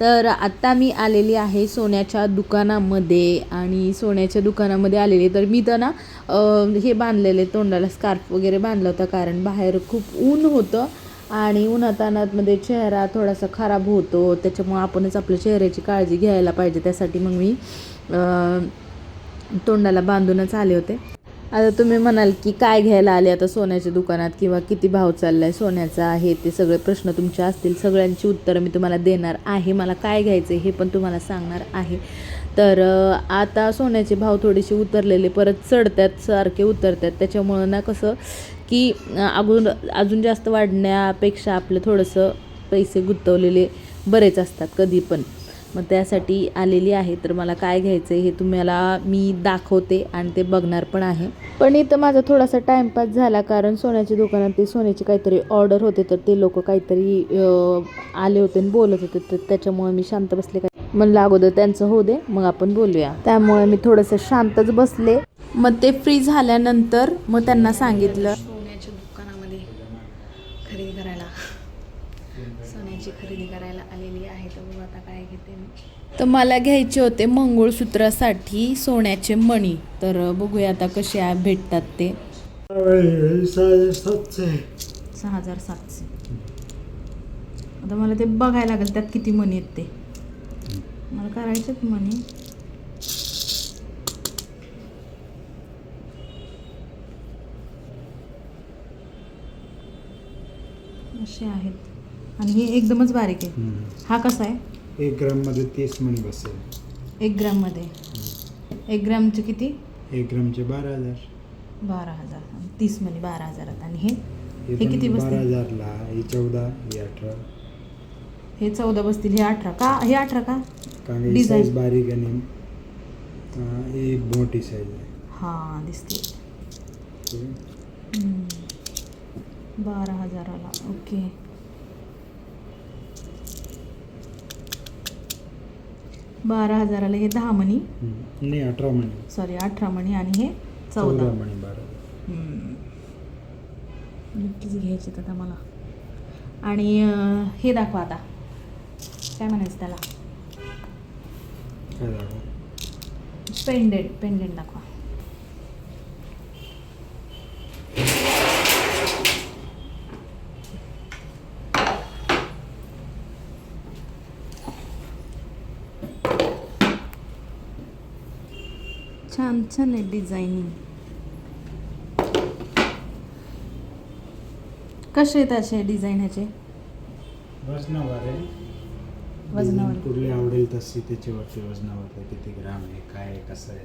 तर आत्ता मी आलेली आहे सोन्याच्या दुकानामध्ये आणि सोन्याच्या दुकानामध्ये आलेली तर मी तर ना हे बांधलेले तोंडाला स्कार्फ वगैरे बांधलं होतं कारण बाहेर खूप ऊन होतं आणि उन्हातानातमध्ये चेहरा थोडासा खराब होतो. त्याच्यामुळं आपणच आपल्या चेहऱ्याची काळजी घ्यायला पाहिजे. त्यासाठी मग मी तोंडाला बांधूनच आले होते. आता तुम्ही म्हणाल की काय घ्यायला आले आता सोन्याच्या दुकानात किंवा किती भाव चालला आहे सोन्याचा आहे ते सगळे प्रश्न तुमचे असतील. सगळ्यांची उत्तरं मी तुम्हाला देणार आहे. मला काय घ्यायचं हे पण तुम्हाला सांगणार आहे. तर आता सोन्याचे भाव थोडेसे उतरलेले परत चढतात सारखे उतरतात त्याच्यामुळं ना कसं की अं, अजून अजून जास्त वाढण्यापेक्षा आपलं थोडंसं पैसे गुंतवलेले बरेच असतात कधी पण. मग त्यासाठी आलेली आहे. तर मला काय घ्यायचं आहे हे तुम्हाला मी दाखवते आणि ते बघणार पण आहे. पण इथं माझा थोडासा टाईमपास झाला कारण सोन्याच्या दुकानात ते सोन्याची काहीतरी ऑर्डर होते तर ते लोक काहीतरी आले होते आणि बोलत होते. तर त्याच्यामुळे मी शांत बसले काय? म्हणलं अगोदर त्यांचं होऊ दे मग आपण बोलूया. त्यामुळे मी थोडंसं शांतच बसले. मग ते फ्री झाल्यानंतर मग त्यांना सांगितलं तर मला घ्यायचे होते मंगळसूत्रासाठी सोन्याचे मणी. तर बघूया आता कसे आहे भेटतात ते. सहा हजार सातशे. आता मला ते बघायला लागेल त्यात किती मणी आहेत ते. मला करायचेत मणी. असे आहेत. आणि हे एकदमच बारीक आहे. हा कसा आहे? एक ग्राममध्ये तीस मणी बसेल. एक ग्राममध्ये? एक ग्रामचे किती? एक ग्रामचे बारा हजार. बारा हजार. तीस मणी बारा हजारात. आणि हे? हे पण किती बारा हजारला. हे चौदा हे अठरा. हे चौदा बसतील हे अठरा. का? हे अठरा का? कारण Design. साईज बारीक आणि अं, ही मोठी साईज आहे. हां दिसते. बारा हजाराला. ओके. बारा हजाराला हे दहा मणी. नाही अठरा मणी. सॉरी अठरा मणी आणि हे चौदा. मणी बारा. नक्कीच घ्यायचे आता मला. आणि हे दाखवा आता. काय म्हणायचं त्याला? पेंडेंट पेंडेंट दाखवा. छान छान आहे डिझाईनिंग कसे आहेत असे डिझाईन ह्याचे? वजनावर आहे. वजनावर. कुठली आवडेल तशी त्याच्यावरती वजनावर आहे किती ग्राम आहे काय आहे, कसं आहे.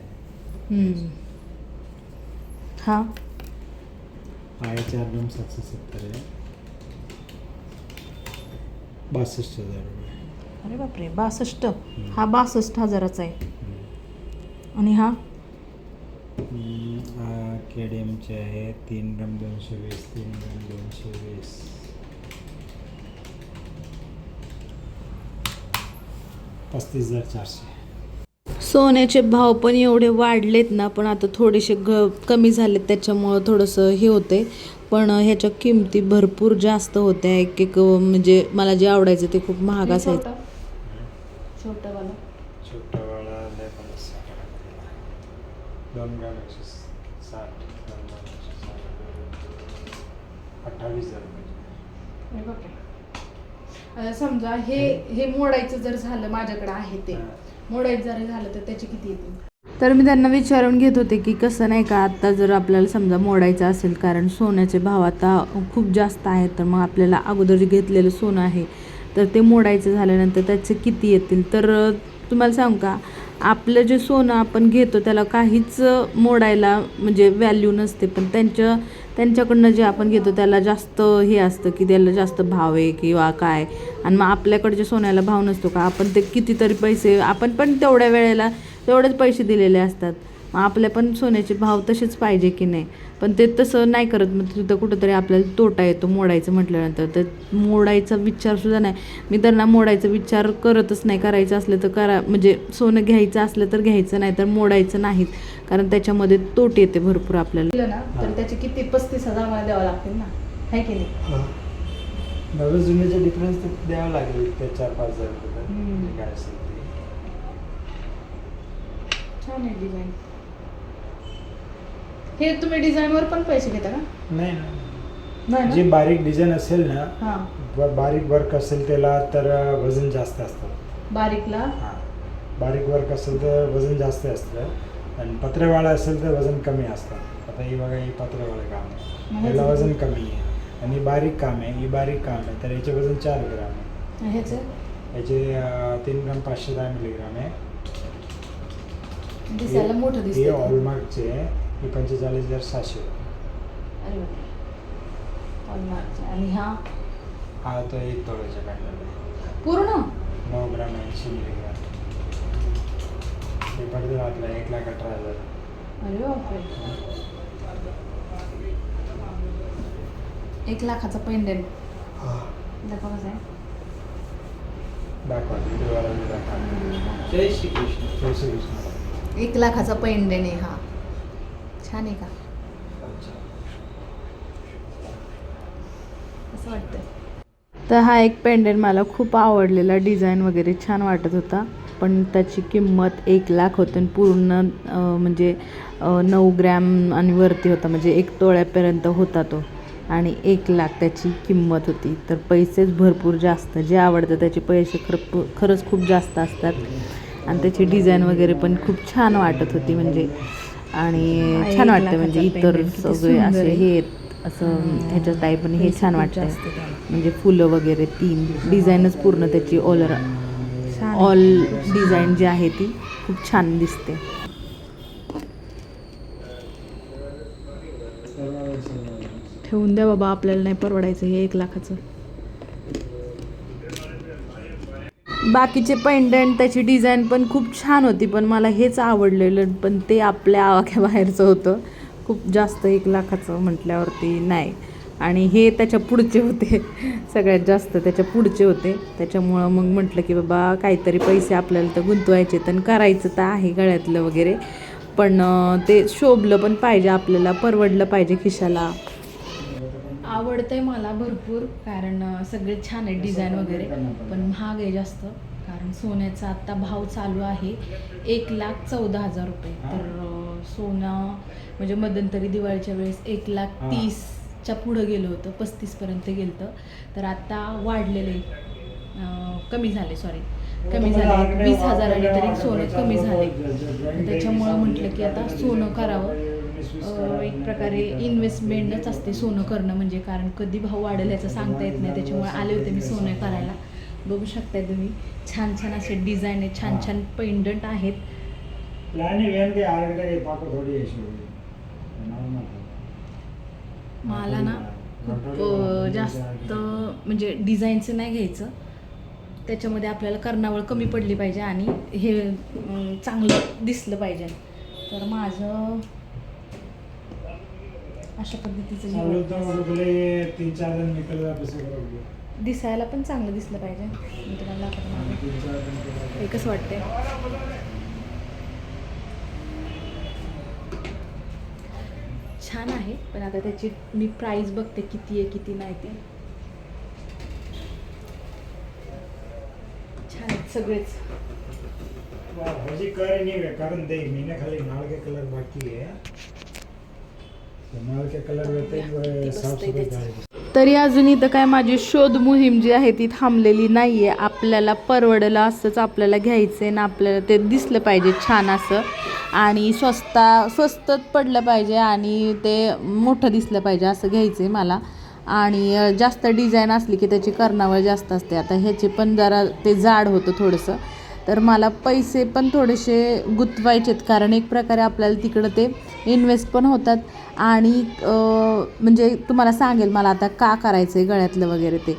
हा. चार ग्राम सातशे सत्तर आहे. बासष्ट हजार रुपये. अरे बापरे बासष्ट. हा बासष्ट हजाराचा आहे. आणि हा? के डी एमचे आहे. तीन ग्राम दोनशे वीस तीन ग्राम दोनशे वीस. पस्तीस हजार चारशे. सोन्याचे भाव पण एवढे वाढलेत ना पण आता थोडेसे ग कमी झालेत. त्याच्यामुळं थोडंसं हे होते पण ह्याच्या किमती भरपूर जास्त होत्या. एक एक म्हणजे मला जे आवडायचं ते खूप महाग असायचं. छोटंवाला छोटावाला लय पण साठ दोन ग्राम एकशे साठ दोन ग्राम एकशे साठ. अठ्ठावीस समजा हे हे मोडायचं जर झालं माझ्याकडे आहे ते. मोडायचं जर झालं तर त्याचे किती येतील? तर मी त्यांना विचारून घेत होते की कसं नाही का आत्ता जर आपल्याला समजा मोडायचं असेल कारण सोन्याचे भाव आता खूप जास्त आहेत तर मग आपल्याला अगोदर जे घेतलेलं सोनं आहे तर ते मोडायचं झाल्यानंतर त्याचे किती येतील? तर अं, तुम्हाला सांगू का? आपलं जे सोनं आपण घेतो त्याला काहीच मोडायला म्हणजे व्हॅल्यू नसते. पण त्यांच्या त्यांच्याकडनं जे आपण घेतो त्याला जास्त हे असतं की त्याला जास्त भाव आहे किंवा काय. आणि मग आपल्याकडच्या सोन्याला भाव नसतो का आपण ते कितीतरी पैसे आपण पण तेवढ्या वेळेला तेवढेच पैसे दिलेले असतात. मग आपल्या पण सोन्याचे भाव तसेच पाहिजे की नाही? पण ते तसं नाही करत. मग तिथं कुठंतरी आपल्याला तोटा येतो मोडायचं म्हटल्यानंतर. तर मोडायचा विचारसुद्धा नाही. मी तर ना मोडायचा विचार करतच नाही. करायचं असलं तर करा. म्हणजे सोनं घ्यायचं असलं तर घ्यायचं नाही तर मोडायचं नाहीत. कारण त्याच्यामध्ये तोट येते भरपूर आपल्याला. ना तर त्याचे किती पस्तीस हजार मला द्यावं लागतील ना? आहे की नाही? जुन्याचे डिफरन्स द्यावं लागेल. ते चार पाच हजार रुपये. हम्म. जे काय असेल ते. छान आहे डिझाईन हे तुम्ही डिझाईनवर पण पैसे घेता का? नाही. ना? नाही जे बारीक डिझाईन असेल ना हां. ब- बारीक वर्क असेल त्याला तर वजन जास्त असतं. बारीकला? हां. बारीक वर्क असेल तर वजन जास्त असतं आणि पत्रेवाळा असेल तर वजन कमी असतं. आता ही बघा ही पत्रेवाळं काम आहे. याला वजन कमी आहे. आणि बारीक काम आहे ही बारीक काम आहे तर याचे वजन चार ग्राम आहे. ह्याचे? याचे अं, तीन ग्राम पाचशे दहा मिलीग्राम आहे. दिसायला मोठं हे दिसतं हॉलमार्कचे आहे हे पंचेचाळीस हजार सहाशे. अरे बापरे. हॉलमार्कचे. आणि हा? हा तो एक तोळ्याच्या आहे. पूर्ण? नऊ ग्राम ऐंशी मिलीग्राम हे पडते आपला एक लाख अठरा हजार. अरे बापरे. एक लाखाचा पेंडेंट दाखवा कसं आहे? दाखवा व्हिडिओवाला बी दाखवा. जय श्री कृष्ण जय श्री कृष्ण एक लाखाचा पेंडेंट आहे हा. छान आहे का? असं वाटतंय. तर हा एक पेंडेंट मला खूप आवडलेला डिझाईन वगैरे छान वाटत होता. पण त्याची किंमत एक लाख होती आणि पूर्ण म्हणजे नऊ ग्रॅम आणि वरती होता. म्हणजे एक तोळ्यापर्यंत होता तो. आणि एक लाख त्याची किंमत होती. तर पैसेच भरपूर जास्त. जे आवडतं त्याचे पैसे खरं खरंच खूप जास्त असतात. आणि त्याची डिझाईन वगैरे पण खूप छान वाटत होती. म्हणजे आणि छान वाटतं म्हणजे इतर सगळे असे. हे असं ह्याच्या टाईप हे छान वाटतं. म्हणजे फुलं वगैरे तीन डिझाईनच पूर्ण त्याची ऑल ऑल डिझाईन जी आहे ती खूप छान दिसते. ठेवून द्या बाबा आपल्याला नाही परवडायचं हे एक लाखाचं. बाकीचे पेंडंट त्याची डिझाईन पण खूप छान होती पण मला हेच आवडलेलं पण ते आपल्या आवाक्याबाहेरचं होतं. खूप जास्त एक लाखाचं म्हटल्यावरती नाही. आणि हे त्याच्या पुढचे होते. सगळ्यात जास्त त्याच्या पुढचे होते. त्याच्यामुळं मग म्हटलं की बाबा काहीतरी पैसे आपल्याला तर गुंतवायचे तर करायचं तर आहे गळ्यातलं वगैरे. पण ते शोभलं पण पाहिजे आपल्याला परवडलं पाहिजे खिशाला. आवडतंय मला भरपूर कारण सगळे छान आहे डिझाईन वगैरे पण. महाग आहे जास्त कारण सोन्याचा आत्ता भाव चालू आहे एक लाख चौदा हजार रुपये. तर सोनं म्हणजे मध्यंतरी दिवाळीच्या वेळेस एक लाख हा. तीसच्या पुढं गेलं होतं पस्तीसपर्यंत गेलं होतं तर आता वाढलेले कमी झाले सॉरी कमी झाले वीस हजाराने तरी सोनं कमी झाले. त्याच्यामुळं म्हटलं की आता सोनं करावं. एक प्रकारे इन्व्हेस्टमेंटच असते सोनं करणं म्हणजे कारण कधी भाव वाढेल याचं सांगता येत नाही त्याच्यामुळे आले होते मी सोनं करायला. बघू शकताय तुम्ही छान छान असे डिझाईन आहे छान छान पेंडंट आहेत. मला ना खूप जास्त म्हणजे डिझाईनचं नाही घ्यायचं. त्याच्यामध्ये आपल्याला कर्णावळ कमी पडली पाहिजे आणि हे चांगलं दिसलं पाहिजे. तर माझं अशा पद्धतीचं तीन चार करोगे दिसायला पण चांगलं दिसलं पाहिजे. मी तुम्हाला एकच वाटते छान आहे पण आता त्याची मी प्राइस बघते किती आहे किती नाही ते. छान आहेत सगळेच. नहीं कारण दे महीने खाली नाल के कलर बाकी है तरी अजून इथं काय माझी शोध मोहीम जी आहे ती थांबलेली नाही आहे आपल्याला परवडलं असंच आपल्याला घ्यायचं आहे ना आपल्याला ते दिसलं पाहिजे छान असं. आणि स्वस्ता स्वस्तच पडलं पाहिजे आणि ते मोठं दिसलं पाहिजे असं घ्यायचं आहे मला. आणि जास्त डिझाईन असली की त्याची कर्णावळ जास्त असते. आता ह्याची पण जरा ते जाड होतं थोडंसं. तर मला पैसे पण थोडेसे गुंतवायचेत कारण एक प्रकारे आपल्याला तिकडं ते इन्व्हेस्ट पण होतात. आणि म्हणजे तुम्हाला सांगेल मला आता का करायचं आहे गळ्यातलं वगैरे ते.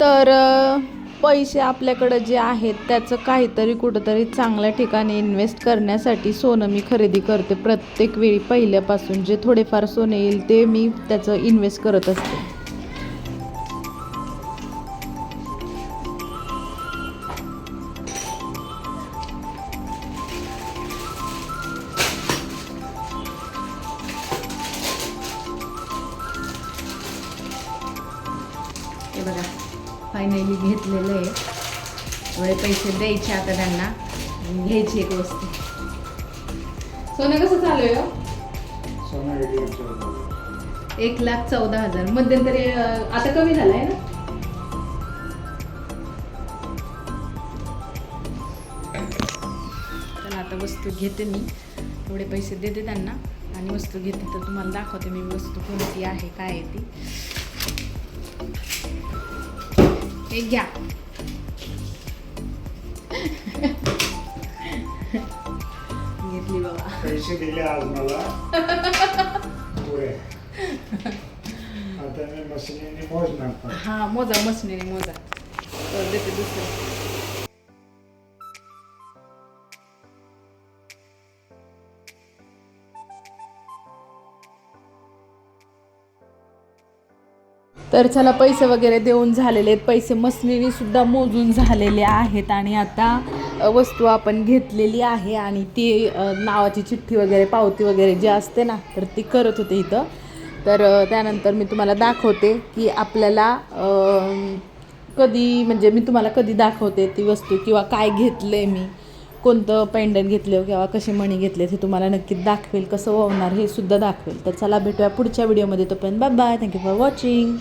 तर पैसे आपल्याकडं जे आहेत त्याचं काहीतरी कुठंतरी चांगल्या ठिकाणी इन्व्हेस्ट करण्यासाठी सोनं मी खरेदी करते प्रत्येक वेळी. पहिल्यापासून जे थोडेफार सोनं येईल ते मी त्याचं इन्व्हेस्ट करत असते. बघा. फायनली घेतलेलं आहे. पैसे द्यायचे आता त्यांना. आणि घ्यायची एक वस्तू. सोनं कसं चालू आहे हो? होतं. एक लाख चौदा हजार. मध्यंतरी आता कमी झालाय ना? चला आता वस्तू घेते मी. थोडे पैसे देते त्यांना. आणि वस्तू घेते तर तुम्हाला दाखवते मी वस्तू कोणती आहे काय आहे ती. हे घ्या. घेतली बाबा. पैसे दिले आज मला. पुरे. आता मी मशिनीने मोजणार. हा मोजा मशनीने मोजा. देते दुसरं. तर चला पैसे वगैरे देऊन झालेले आहेत. पैसे मसनीने सुद्धा मोजून झालेले आहेत. आणि आता वस्तू आपण घेतलेली आहे आणि ती नावाची चिठ्ठी वगैरे पावती वगैरे जी असते ना तर ती करत होते इथं. तर त्यानंतर मी तुम्हाला दाखवते की आपल्याला कधी म्हणजे मी तुम्हाला कधी दाखवते ती वस्तू किंवा काय घेतलं आहे मी कोणतं पेंडंट घेतलं किंवा कसे मणी घेतले हे तुम्हाला नक्कीच दाखवेल कसं होणार हे सुद्धा दाखवेल. तर चला भेटूया पुढच्या व्हिडिओमध्ये तोपर्यंत bye bye thank you for watching